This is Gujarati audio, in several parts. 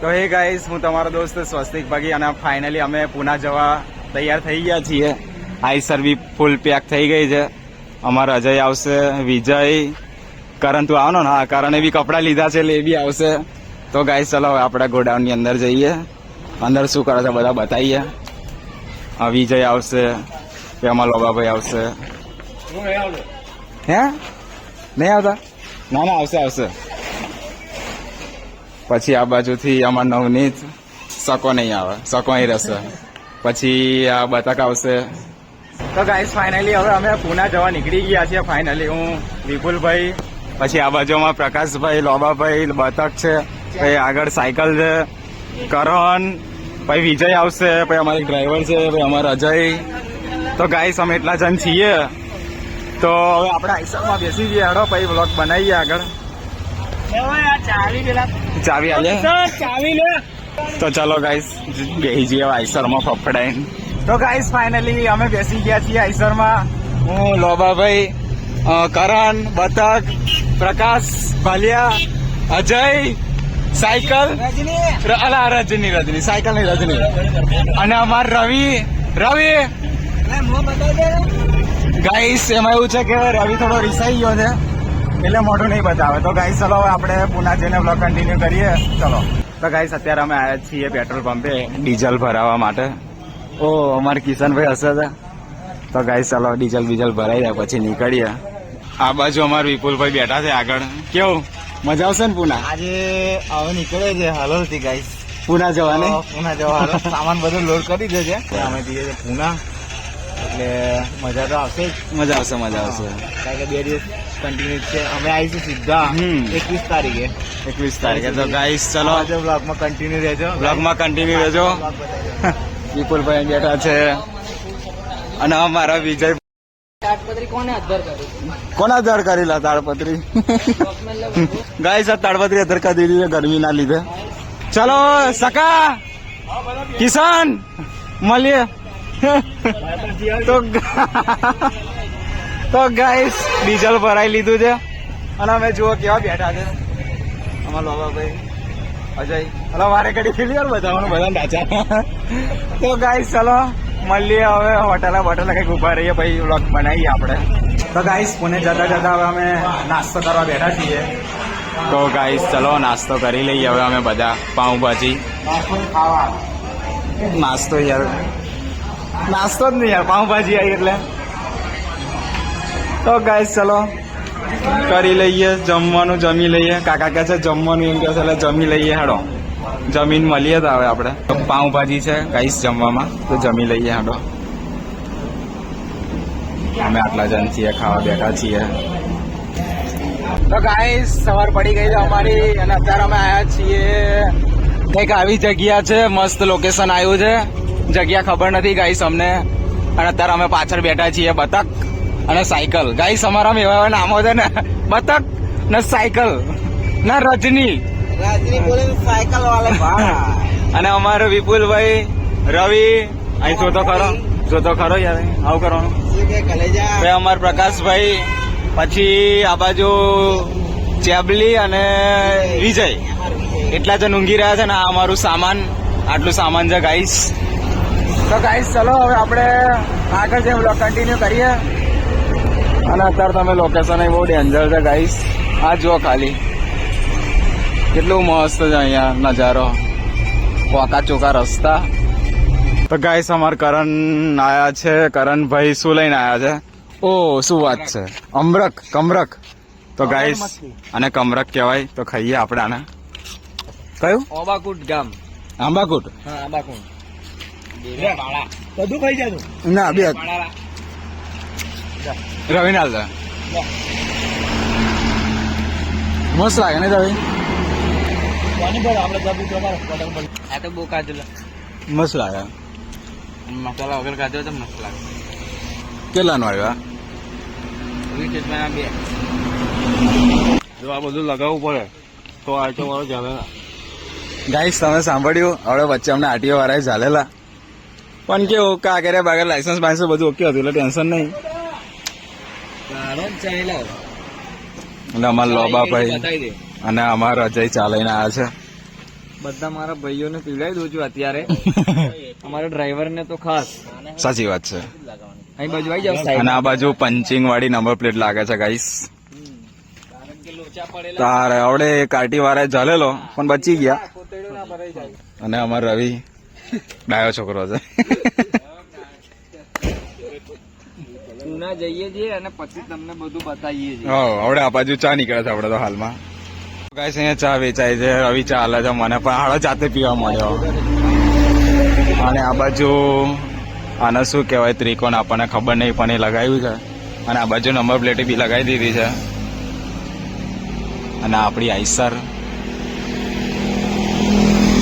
તો હે ગાઈસ હું તમારો દોસ્ત સ્વસ્તિક ભાગી અને ફાઇનલી અમે પુના જવા તૈયાર થઈ ગયા છીએ. આઈસર બી ફૂલ પેક થઈ ગઈ છે. અમારા અજય આવશે વિજય કરણ તું આવનો ને? હા કરણે બી કપડાં લીધા છે એટલે એ બી આવશે. તો ગાઈસ ચલો હવે આપણે ગોડાઉનની અંદર જઈએ. અંદર શું કરે છે બધા બતાવીએ. હા વિજય આવશે કે અમારા લોબાભાઈ આવશે. હે? નહીં આવતા? ના ના આવશે આવશે. પછી આ બાજુથી અમાર નવનીત સકો નહીં આવે સકો અહીં રહેશે. પછી આ બતક આવશે. તો ગાઈસ ફાઇનલી હવે અમે પુના જવા નીકળી ગયા છીએ ફાઇનલી હું વિપુલભાઈ પછી આ બાજુમાં પ્રકાશભાઈ લોબાભાઈ બતક છે પછી આગળ સાયકલ છે કરણ પછી વિજય આવશે પછી અમારી ડ્રાઈવર છે પછી અમારો અજય. તો ગાઈસ અમે એટલા જણ છીએ. તો હવે આપણે આઈસરમાં બેસી જઈએ હડો પછી બ્લોગ બનાવીએ આગળ. ચાવી આલે. તો ચાલો ગાઈસ બેસી જઈએ આઈસરમાં ફફડાઈને. તો ગાઈસ ફાઇનલી અમે બેસી ગયા છીએ આઈસરમાં. હું લોબાભાઈ કરણ બતક પ્રકાશ ભાલિયા અજય સાયકલ. અલા રજની રજની સાયકલની રજની. અને અમાર રવિ રવિ. ગાઈસ એમાં એવું છે કે રવિ થોડો રિસાઈ ગયો છે. એટલે મોઢું નહીં બતાવે. તો ગાઈસ ચલો હવે આપણે પુના જઈને બ્લોગ કન્ટિન્યુ કરીએ. ચલો. તો ગાઈસ અત્યારે અમે આવ્યા છીએ પેટ્રોલ પંપે ડીઝલ ભરાવવા માટે. ઓ અમારે કિશનભાઈ હશે છે. તો ગાઈસ ચલો ડીઝલ બીઝલ ભરાઈ જાય પછી નીકળીએ. આ બાજુ અમારે વિપુલભાઈ બેઠા છે આગળ. કેવું? મજા આવશે ને પુના? આજે હવે નીકળે છે હાલો હતી ગાઈસ પુના જવાની? પુના જવા સામાન બધો લોડ કરી દે છે. અમે જઈએ છીએ પુના. એટલે મજા તો આવશે મજા આવશે મજા આવશે. કારણ કે બે દિવસ કન્ટિન્યુ છે. અમે આવીશું સીધા એકવીસ તારીખે. એકવીસ તારીખે. તો ગાઈસ ચલો. આજે બ્લોગમાં કન્ટિન્યુ રહેજો. બ્લોગમાં કન્ટિન્યુ રહેજો. વિપુલભાઈ બેઠા છે. અને અમારા વિજય કોના કોને અધર કરી? કોના કરેલા તાડપત્રી? ગાય સર તાડપત્રી અધર કરી દીધી ગરમી ગરમીના લીધે. ચલો સકા કિસાન મળીએ. તો તો ગાઈસ ડીઝલ ભરાઈ લીધું છે. અને અમે જુઓ કેવા બેઠા છે. અમારા લોબાભાઈ અજય. હલો, વારે ઘડી ક્લિયર બતાવવાનું બધા ડાચા. તો ગાઈસ ચલો, મળીએ હવે હોટલે બોટલે કંઈક ઊભા રહીએ ભાઈ વ્લોગ બનાવીએ આપણે. તો ગાઈસ પુણે જતા જતા હવે અમે નાસ્તો કરવા બેઠા છીએ. તો ગાઈસ ચલો, નાસ્તો કરી લઈએ હવે અમે બધા, પાઉંભાજી. નાસ્તો યાર. નાસ્તો જ નહીં યાર, પાઉંભાજી આવી એટલે. તો ગાઈસ ચલો. કરી લઈએ, જમવાનું જમી લઈએ. કાકા કહે છે, જમવાનું એમ કહે છે, એટલે જમી લઈએ, હેડો. જમીન મળીએ તો હવે આપણે. પાઉંભાજી છે ગાઈસ જમવામાં. તો જમી લઈએ, હેડો. અમે આટલા જણ છીએ, ખાવા બેઠા છીએ. તો ગાઈસ સવાર પડી ગઈ છે અમારી અને અત્યારે અમે આવ્યા છીએ. કંઈક આવી જગ્યા છે, મસ્ત લોકેશન આવ્યું છે. જગ્યા ખબર નથી ગાઈસ અમને. અને અત્યારે અમે પાછળ બેઠા છીએ, બતક. અને સાયકલ. ગાઈસ અમારા એવા એવા નામો છે ને બતક ને સાયકલ ના રજની. રાજની બોલે સાયકલ વાળા અને અમારો વિપુલભાઈ રવિ. અહીં જોતો ખરો. જોતો ખરો યાર આવું કરવાનું. અમાર પ્રકાશભાઈ પછી આ બાજુ ચેબલી અને વિજય. એટલા જણ ઊંઘી રહ્યા છે ને આ અમારું સામાન. આટલું સામાન છે ગાઈસ તો ગાઈસ ચલો હવે આપણે આગળ જે કન્ટિન્યુ કરીએ. અને અત્યારે તમે લોકેશન એ બહુ ડેન્જર છે ગાઈસ આ જુઓ ખાલી. કેટલું મસ્ત છે અહીંયા નજારો. પોકા ચોકા રસ્તા. તો ગાઈસ અમાર કરણ આયા છે. કરણભાઈ શું લઈને આયા છે? ઓ શું વાત છે? અમરક કમરક. તો ગાઈસ અને કમરક કહેવાય. તો ખાઈએ આપણે આને. કયું? ઓબાકુટ ગામ. આંબાકુટ હા આંબાકુટ બધું ખાઈ જાય ના બે. રવિનાલ છે મસ્ત લાગે ને રવિ આ તો બહુ કાજુ મસ્ત લાગે. મસાલા વગર ખાધો તો મસ્ત લાગે. કેટલાનું આવ્યું વીસ રૂપિયાના બે. જો આ બધું લગાવવું પડે તો આટો વાળો ચાલે ગાઈસ તમે સાંભળ્યું? હવે વચ્ચે અમને આટીઓ વાળાએ ચાલેલા પણ કેવું કાગરે બાગર લાયસન્સ બાયસન્સ બધું ઓકે હતું એટલે ટેન્શન નહીં. એટલે અમારા લોબાભાઈ અને અમારા અજય ચાલીને આવ્યા છે. બધા મારા ભાઈઓને પીવડાવી દઉં છું અત્યારે. અમારા ડ્રાઈવર ને તો ખાસ. સાચી વાત છે. અહીં બાજુ આવી જાવ અને આ બાજુ પંચિંગ વાળી નંબર પ્લેટ લાગે છે ગાઈસ તારે આવડે કાર્ટી વાળા જલેલો પણ બચી ગયા. અને અમાર રવિ ડાયો છોકરો છે. ઉના જઈએ છીએ અને પછી તમને બધું બતાવીએ છીએ. હવે આ બાજુ ચા નીકળે છે આપડે તો હાલમાં. ગાઈસ, અહીંયા ચા વેચાય છે, રવિ ચા હાલે છે, મને પણ હાડો જાતે પીવા મળ્યો અને આ બાજુ, આને શું કહેવાય, ત્રિકોણ આપણને ખબર નહીં, પણ એ લગાવ્યું છે. અને આ બાજુ નંબર પ્લેટ બી લગાવી દીધી છે. અને આપણી આઈસર.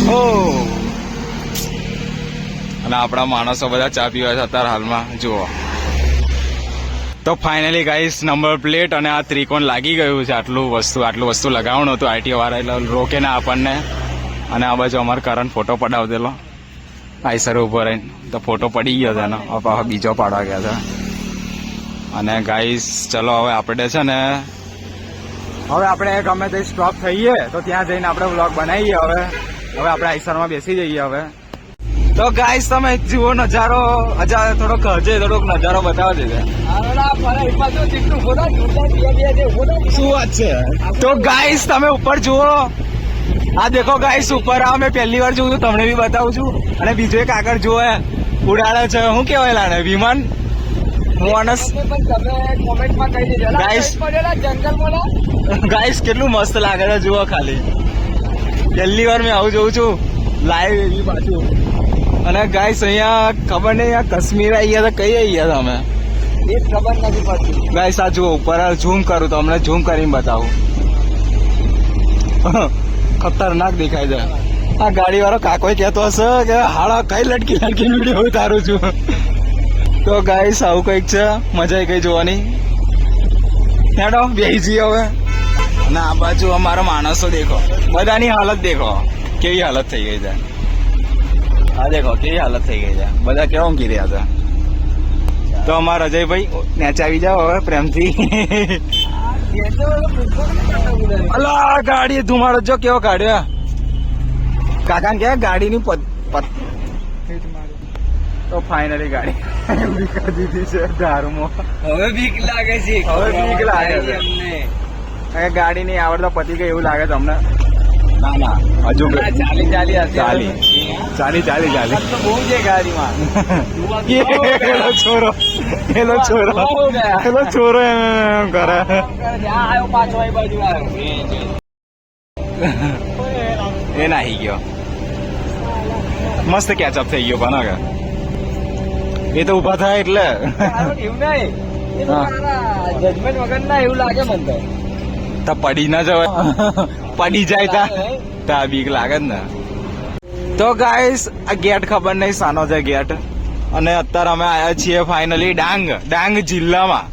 ઓ! અને આપણા માણસો બધા ચા પીવા છે અત્યારે હાલમાં. જુઓ. તો ફાઇનલી ગાઈસ નંબર પ્લેટ અને આ ત્રિકોણ લાગી ગયું છે. આટલું વસ્તુ આટલું વસ્તુ લગાવવાનું હતું આઈટી વાળા, એટલે રોકે ના આપણને. અને આ બાજુ અમારે કરંટ ફોટો પડાવતેલો આઈસર ઊભો રહીને તો ફોટો પડી ગયો એનો. બીજો પાડવા ગયા છે. અને ગાઈસ ચલો, હવે આપણે છે ને, હવે આપણે ગમે તે સ્ટોપ થઈએ, તો ત્યાં જઈને આપણે વ્લોગ બનાવીએ હવે. હવે આપણે આઈસરમાં બેસી જઈએ હવે. તો ગાઈસ તમે જુઓ નજારો. હજાર થોડોક હજે થોડોક નજારો બતાવો છે. શું વાત છે? તો ગાઈસ તમે ઉપર જુઓ. આ દેખો ગાઈસ ઉપર આ મેં પહેલી વાર જોયું છું, તમને બી બતાવું છું. અને બીજો એક આગળ જુઓ એ ઉડાડે છે. શું કહેવાય લાડે વિમાન? ગાઈસ કેટલું મસ્ત લાગે છે જુઓ ખાલી. પહેલી વાર મેં આવું જોઉં છું. લાઈવ એવી પાછું. અને ગાઈસ અહીંયા ખબર નહીં આ કશ્મીર આવી ગયા તો કઈ આવી ગયા તમે? એ ખબર નથી પડતી. ગાઈસ આ જુઓ ઉપર ઝૂમ કરું તો અમને ઝૂમ કરીને બતાવું. ખતરનાક દેખાય છે. આ ગાડી વાળો કાકોય કહેતો હશે કે હાડા કઈ લટકી લટકી વીડિયો ઉતારું છું. તો ગાઈસ આવું કંઈક છે. મજા એ ગઈ જોવાની. હેડો બેસી જઈએ હવે. ના આ બાજુ અમારા માણસો દેખો. બધાની હાલત દેખો. કેવી હાલત થઈ ગઈ છે. આ દેખો કેવી હાલત થઈ ગઈ છે. બધા કેવા ઊંઘી રહ્યા છે. તો અમારા અજયભાઈ નેચે આવી જાઓ હવે પ્રેમથી. અલા ગાડી ધુમાડો જો કેવો કાઢ્યો. કાકા કે ગાડીની તો ફાઇનલી ગાડી એમની દીધી છે દારૂમાં હવે બીક લાગે છે. હવે બીક લાગે છે. અમને ગાડી નહીં આવડતો પતી ગઈ એવું લાગે તમને ના ના. હજુ ચાલી ચાલી ચાલી. ચાલી ચાલી ચાલી. બહુ છે ગાડીમાં છોરો. એલો છોરો. એલો છોરો એમ કરે. પાછો એ બાજુ એ નાહી ગયો. મસ્ત કેચઅપ થઈ ગયો પણ હવે. એ તો ઊભા થાય એટલે. એવું નહીં. જજમેન્ટ વગર ના એવું લાગે મને તો પડી ના જવાય. પડી જાય તા. તા બીક લાગે ને. તો ગાઈસ આ ગેટ ખબર નહીં સાનો છે ગેટ. અને અત્યારે અમે આવ્યા છીએ ફાઇનલી ડાંગ ડાંગ જિલ્લામાં.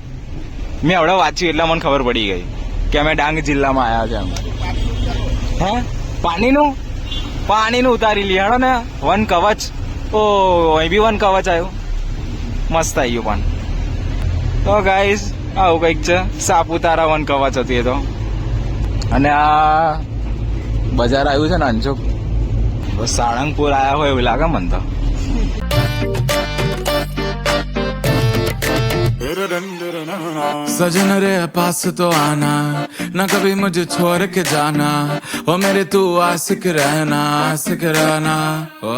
મેં હવડે વાંચ્યું એટલે મને ખબર પડી ગઈ કે અમે ડાંગ જિલ્લામાં આવ્યા છે એમ. હે? પાણીનું? પાણીનું ઉતારી લઈએ હેડો ને. વન કવચ. ઓ, અહીં બી વન કવચ આવ્યું મસ્ત આવ્યું પણ. તો ગાઈસ આવું કંઈક છે. સાપુતારા વન કવચ હતી એ તો. અને આ બજાર આવ્યું છે ને અંજો સાળંગપુર આયા હોય એવું લાગે મને તો सजन रे पास तो आना ना कभी मुझे छोड़ के जाना ओ मेरे तू आशिक रहना आशिक रहना ओ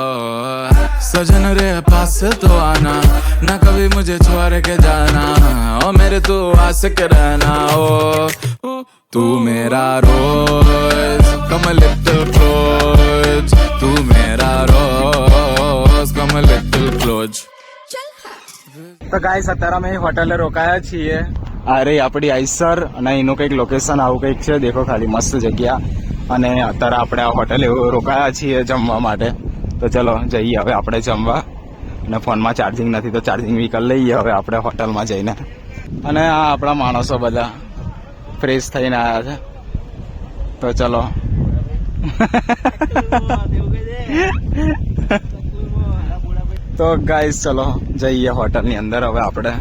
सजन रे पास तो आना ना कभी मुझे छोड़ के जाना ओ मेरे तू आशिक रहना ओ, ओ तू मेरा रोज कम लिटिल क्लोज तू मेरा रोज कम लिटिल क्लोज તો ગાઈસ અત્યારે અમે હોટલે રોકાયા છીએ અરે આપણી આઈસર અને એનું કંઈક લોકેશન આવું કંઈક છે દેખો ખાલી મસ્ત જગ્યા અને અત્યારે આપણે આ હોટલે રોકાયા છીએ જમવા માટે તો ચલો જઈએ હવે આપણે જમવા અને ફોનમાં ચાર્જિંગ નથી તો ચાર્જિંગ વ્હીકલ લઈએ હવે આપણે હોટલમાં જઈને અને આ આપણા માણસો બધા ફ્રેશ થઈને આવ્યા છે. તો ચલો. તો ગાઈસ ચલો, જઈએ હોટલની અંદર હવે આપણે.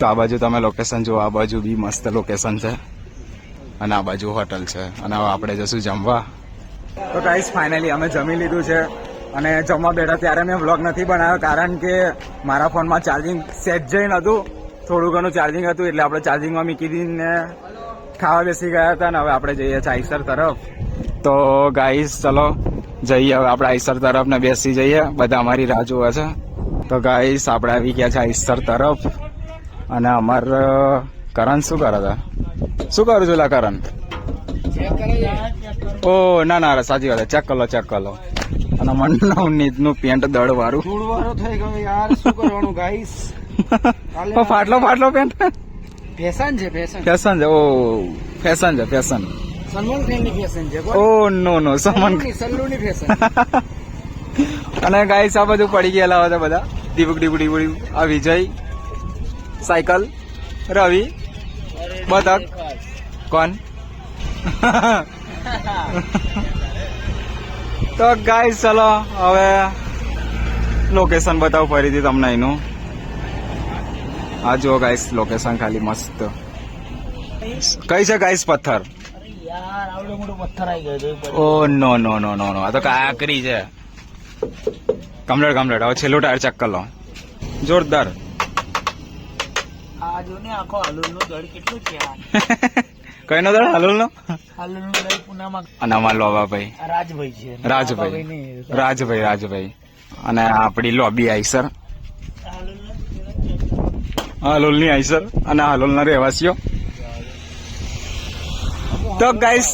તો આ બાજુ તમે લોકેશન જુઓ, આ બાજુ બી મસ્ત લોકેશન છે. અને આ બાજુ હોટલ છે. અને હવે આપણે જશું જમવા. તો ગાઈસ ફાઇનલી અમે જમી લીધું છે. અને જમવા બેઠા ત્યારે મેં વ્લોગ નથી બનાવ્યો, કારણ કે મારા ફોનમાં ચાર્જિંગ સેટ જઈને હતું થોડું ઘણું ચાર્જિંગ હતું એટલે આપણે ચાર્જિંગમાં મૂકી દીને ખાવા બેસી ગયા હતા ને હવે આપણે જઈએ છીએ આઈસર તરફ. તો ગાઈસ ચલો જઈએ હવે આપણે આઈસર તરફ ને બેસી જઈએ. બધા અમારી રાહ જોવે છે. તો ગાઈસ આપણે આવી ગયા છે આઈસર તરફ. અને અમાર કરણ શું કરે છે? શું કરું છું લા કરણ? ઓ ના ના સાચી વાત ચેક કરો ચેક કરો. અને મનનું પેન્ટ દળ વાળું થઈ ગયું યાર. શું કરવાનું ગાઈસ ઓ, ફાટલો ફાટલો પેન્ટ ફેશન છે ફેશન. ફેશન છે ઓ ફેશન છે ફેશન. સલમાન ફેશન છે ઓ નો નો ફેશન. અને ગાઈસ આ બધું પડી ગયેલા હતા બધા. દીપક ડીપુ ડીપુ. આ વિજય સાયકલ રવિ બતક. કોણ? તો ગાઈસ ચલો હવે લોકેશન બતાવું ફરીથી તમને એનું આ જુઓ ગાઈસ લોકેશન ખાલી મસ્ત. કઈ છે ગાઈસ પથ્થર? ઓ નો નો નો નો નો આ તો કાકરી છે. કમલેટ કમલેટ હવે છેલ્લું ટાયર ચેક કરી લો. જોરદાર. જો કઈ નો દળ હાલુલ નો અને અમાર લોબા ભાઈ રાજભાઈ. રાજભાઈ રાજભાઈ રાજભાઈ. અને આપણી લોબી આઈસર હાલોલ ની આઈસર અને હાલોલ ના રહેવાસીઓ. તો ગાઈસ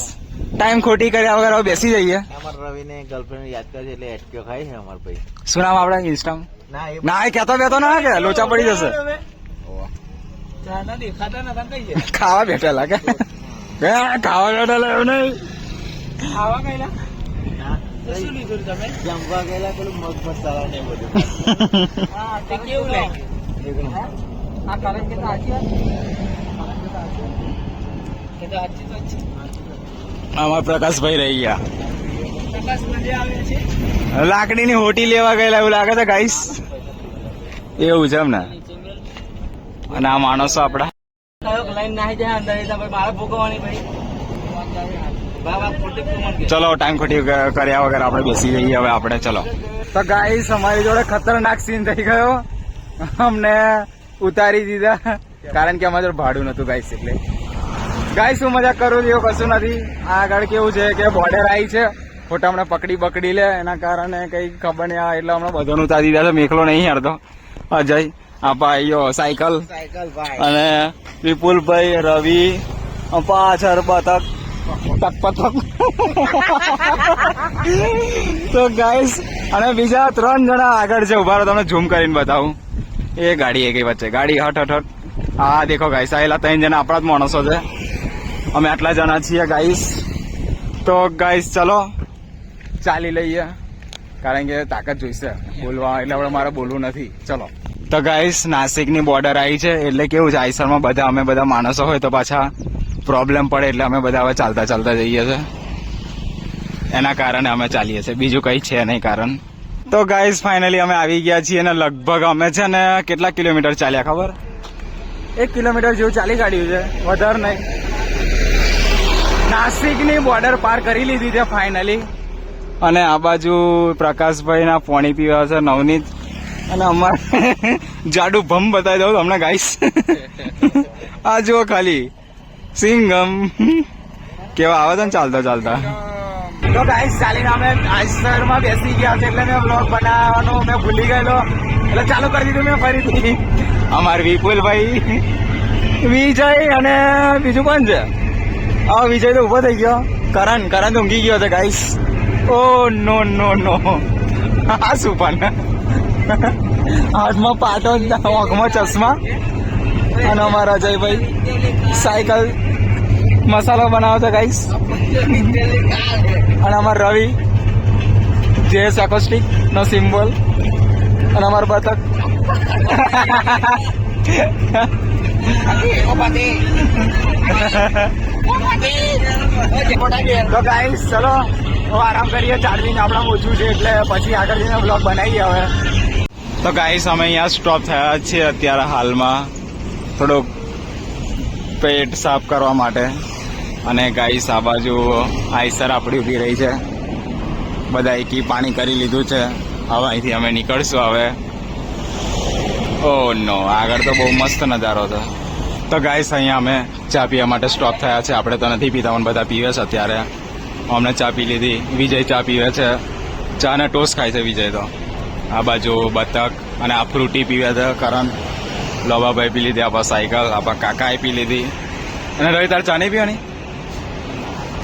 ટાઈમ ખોટી કર્યા વગર હવે બેસી જઈએ. અમાર રવિને ગર્લફ્રેન્ડ યાદ કરે છે એટલે એટક્યો ખાય છે અમાર ભાઈ. શું નામ આપણે ઇન્સ્ટામાં ના એ ના કહેતો બેતો ના કે લોચા પડી જશે. ખાવા બેઠેલા કે? ખાવા બેઠેલા એવું નહીં. ખાવા ગયેલા? શું લીધું તમે? જમવા ગયેલા પેલું મગ મસાલા ને બધું. હા તે કેવું લાગ્યું? હા? આ કારણ કે આમાં પ્રકાશભાઈ રહી ગયા. લાકડી ની લાકડીની હોટી લેવા ગયેલા એવું લાગે છે ગાઈસ એવું છે એમને અને આ માણસો આપડા ચલો ટાઈમ ખોટી કર્યા વગર આપણે બેસી જઈએ હવે આપણે ચલો. તો ગાઈસ અમારી જોડે ખતરનાક સીન થઈ ગયો. અમને ઉતારી દીધા. કારણ કે અમારે ભાડું નતું ગાઈસ એટલે. ગાઈસ હું મજાક કરું એવું કશું નથી. આ આગળ કેવું છે કે બોર્ડર આવી છે. ખોટા હમણાં પકડી પકડી લે એના કારણે કઈ ખબર નહીં આવે એટલે હમણાં બધાનું ઉતારી દીધા છે. મેખલો નહીં હારતો અજય આ ભાઈઓ સાયકલ. સાયકલ અને વિપુલભાઈ રવિ પાછળ બતક. તક તો ગાઈસ અને બીજા ત્રણ જણા આગળ છે ઊભા તમને ઝૂમ કરીને બતાવું. એ ગાડી એ કઈ વચ્ચે. ગાડી હટ હટ હટ. આ દેખો ગાઈસ આયેલા ત્રણ જણા આપણા જ માણસો છે. અમે આટલા જણા છીએ ગાઈસ તો ગાઈસ ચલો. ચાલી લઈએ. કારણ કે તાકાત જોઈશે. બોલવા એટલે આપણે મારે બોલવું નથી. ચલો. તો ગાઈસ નાસિકની બોર્ડર આવી છે. એટલે કેવું છે, આઈસરમાં બધા અમે બધા માણસો હોય તો પાછા પ્રોબ્લેમ પડે એટલે અમે બધા હવે ચાલતા ચાલતા જઈએ છે. એના કારણે અમે ચાલીએ છીએ. બીજું કઈ છે નહીં કારણ. તો ગાઈઝ ફાઇનલી અમે આવી ગયા છીએ અને લગભગ અમે છે ને કેટલા કિલોમીટર ચાલ્યા, ખબર? એક કિલોમીટર જેવું ચાલી કાઢ્યું છે, વધારે નહીં. નાસિકની બોર્ડર પાર કરી લીધી છે ફાઇનલી અને આ બાજુ પ્રકાશભાઈ ના પોણી પીવા છે, નવનીત. અને અમારે જાડુ ભમ બતાવી દઉં તમને ગાઈસ આ જુઓ ખાલી. સિંગમ. કેવા આવે છે ને ચાલતા ચાલતા. તો ગાઈસ ચાલીને અમે આઈસરમાં બેસી ગયા છે એટલે મેં બ્લોગ બનાવવાનો, મેં ભૂલી ગયેલો. એટલે ચાલુ કરી દીધું મેં ફરીથી. અમાર વિપુલભાઈ, વિજય અને બીજું કોણ છે? હા વિજય તો ઊભો થઈ ગયો. કરણ કરણ તો ઊંઘી ગયો છે ગાઈસ ઓ નો નો નો આ શું પણ? હાથમાં પાટો આંખમાં ચશ્મા. અને અમારા અજયભાઈ, સાયકલ, મસાલો બનાવો છે ગાઈસ અને અમાર રવિ જે સેકોસ્ટિક નો સિમ્બોલ અને અમાર બતક. તો ગાઈસ ચલો આરામ કરીએ. ચાર્જિંગ આપણા ઓછું છે, એટલે પછી આગળ જઈને બ્લોગ બનાવીએ હવે. તો ગાઈસ અમે અહીંયા સ્ટોપ થયા છીએ અત્યારે હાલમાં. થોડુંક પેટ સાફ કરવા માટે. અને ગાઈસ આ બાજુ આઈસર આપણી ઊભી રહી છે. બધા એકી પાણી કરી લીધું છે. હવે અહીંથી અમે નીકળશું હવે. ઓ નો આગળ તો બહુ મસ્ત નજારો હતો તો ગાઈસ અહીંયા અમે ચા પીવા માટે સ્ટોપ થયા છે. આપણે તો નથી પીતા, પણ બધા પીવે છે અત્યારે. અમને ચા પી લીધી. વિજય ચા પીવે છે. ચા ને ટોસ્ટ ખાય છે વિજય તો. આ બાજુ બતક અને આ ફ્રૂટી પીવે છે કરણ. લોબાભાઈ પી લીધી, આપણા સાયકલ, આપણા કાકાએ પી લીધી. અને રવિ, તાર ચા નહીં પીવાની?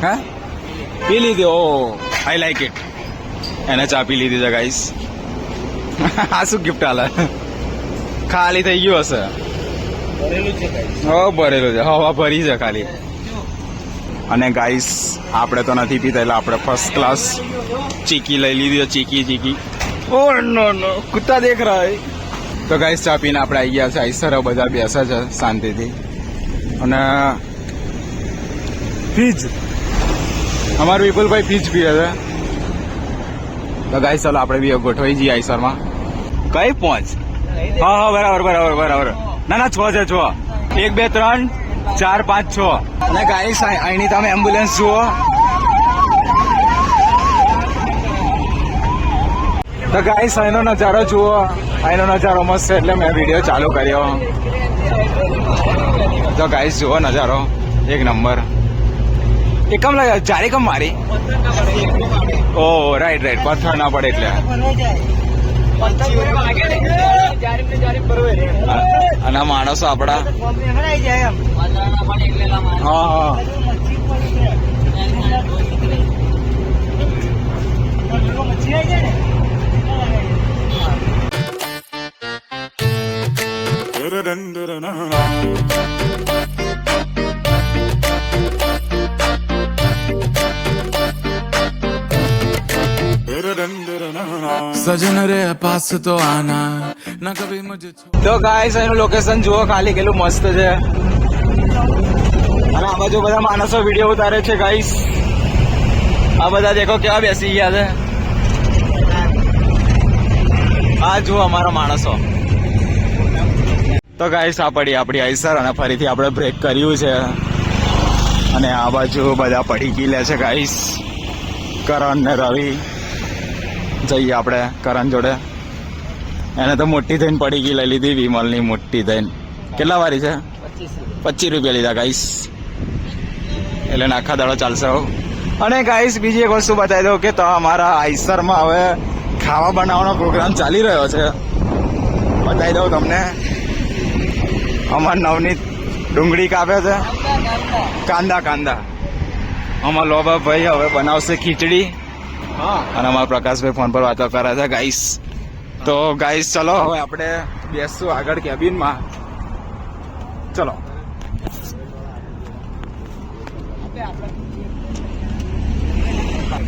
હા? પી લીધી ઓ આઈ લાઈક ઇટ એને ચા પી લીધી છે ગાઈસ આ શું ગિફ્ટ આલે? ખાલી થઈ ગયું હશે. ભરેલું છે હો ભરેલું છે. હવા ભરી છે ખાલી. અને ગાઈસ આપણે તો નથી પીતા એટલે આપણે ફર્સ્ટ ક્લાસ ચીકી લઈ લીધી ચીકી ચીકી. ઓ નો નો કુત્તા દેખ રહા હે. તો ગાઈસ ચા પીને આપણે આવી ગયા છે આઈસર બધા બેસે છે શાંતિથી. અને ફીજ અમારું વિપુલભાઈ પીચ પીએ છે. તો ગાય ચાલો આપણે બી ગોઠવાઈ જઈએ આઈસરમાં. કઈ પહોંચ હા હા, બરાબર બરાબર બરાબર. ના ના, છ છે, છ. એક, બે, ત્રણ, ચાર, પાંચ, છ. અને ગાઈસ અહીંની તમે એમ્બ્યુલન્સ જુઓ. તો ગાઈસ અહીંનો નજારો જુઓ. અહીંનો નજારો મસ્ત છે, એટલે મેં વીડિયો ચાલુ કર્યો. તો ગાઈસ જુઓ નજારો. એક નંબર. એ કમ લાગે? જારી કમ મારી? ઓ રાઈટ રાઈટ પથ્થર ના પડે એટલે. અને માણસો આપડા. હા હા. સજન રે પાસ તો આના ના કભી મુજે તો ગાઈસ એનું લોકેશન જુઓ, ખાલી કેટલું મસ્ત છે. અને આ બાજુ બધા માણસો વીડિયો ઉતારે છે ગાઈસ આ બધા દેખો કેવા બેસી ગયા છે. આ જુઓ અમારા માણસો. તો ગાઈસ આ પડી આપણી આઈસર અને ફરીથી આપણે બ્રેક કર્યું છે. અને આ બાજુ બધા પડી ગયેલા છે ગાઈસ કરણ ને રવિ. જઈએ આપણે કરણ જોડે. એને તો મોટી થઈને પડી ગઈ, લઈ લીધી વિમલની મોટી થઈને. કેટલા વારી છે? પચીસ રૂપિયા લીધા, ગાઈસ. એટલે નાખા દાડો ચાલશે અને ગાઈસ, બીજી એક વસ્તુ બતાવી દઉં કે તો અમારા આઈસરમાં હવે ખાવા બનાવવાનો પ્રોગ્રામ ચાલી રહ્યો છે. બતાવી દઉં તમને. અમાર નવનીત ડુંગળી કાપે છે. કાંદા કાંદા. અમાર લોબા ભાઈ હવે બનાવશે ખીચડી. અને અમારા પ્રકાશભાઈ ફોન પર વાતો કરે છે ગાઈસ તો ગાઈસ ચલો, હવે આપણે બેસશું આગળ કેબિનમાં ચલો.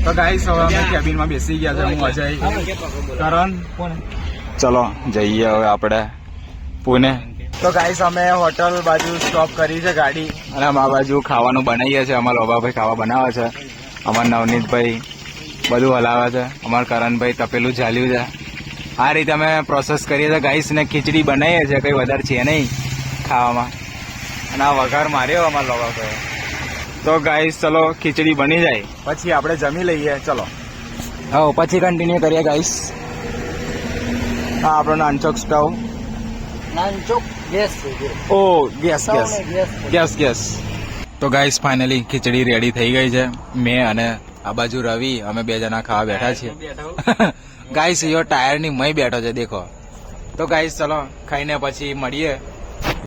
તો ગાઈસ હવે અમે કેબિનમાં બેસી ગયા છે, હું અજય, કરણ. ચલો, જઈએ હવે આપણે પુણે. તો ગાઈસ અમે હોટલ બાજુ સ્ટોપ કરી છે ગાડી. અને અમારા બાજુ ખાવાનું બનાવીએ છીએ. અમારા લોબાભાઈ ખાવા બનાવે છે. અમારા નવનીતભાઈ બધું હલાવે છે. અમારા કરણભાઈ તપેલું ઝાલ્યું છે. આ રીતે અમે પ્રોસેસ કરીએ છીએ. ગાઈસ ને ખીચડી બનાવીએ છીએ. કંઈ વધારે છે નહીં ખાવામાં. અને આ વઘાર માર્યો અમારા લોકોએ. તો ગાઈસ ચલો ખીચડી બની જાય. પછી આપણે જમી લઈએ. ચલો. હા પછી કન્ટિન્યુ કરીએ ગાઈસ હા આપણો નાનચોક સ્ટવ નાનચોક ગેસ ઓ ગેસ ગેસ. ગેસ ગેસ તો ગાઈસ ફાઇનલી ખીચડી રેડી થઈ ગઈ છે. મેં અને આ બાજુ રવિ અમે બે જણા ખાવા બેઠા છીએ. ગાઈસ યો ટાયરની મય બેઠો છે દેખો. તો ગાઈસ ચલો ખાઈને પછી મળીએ.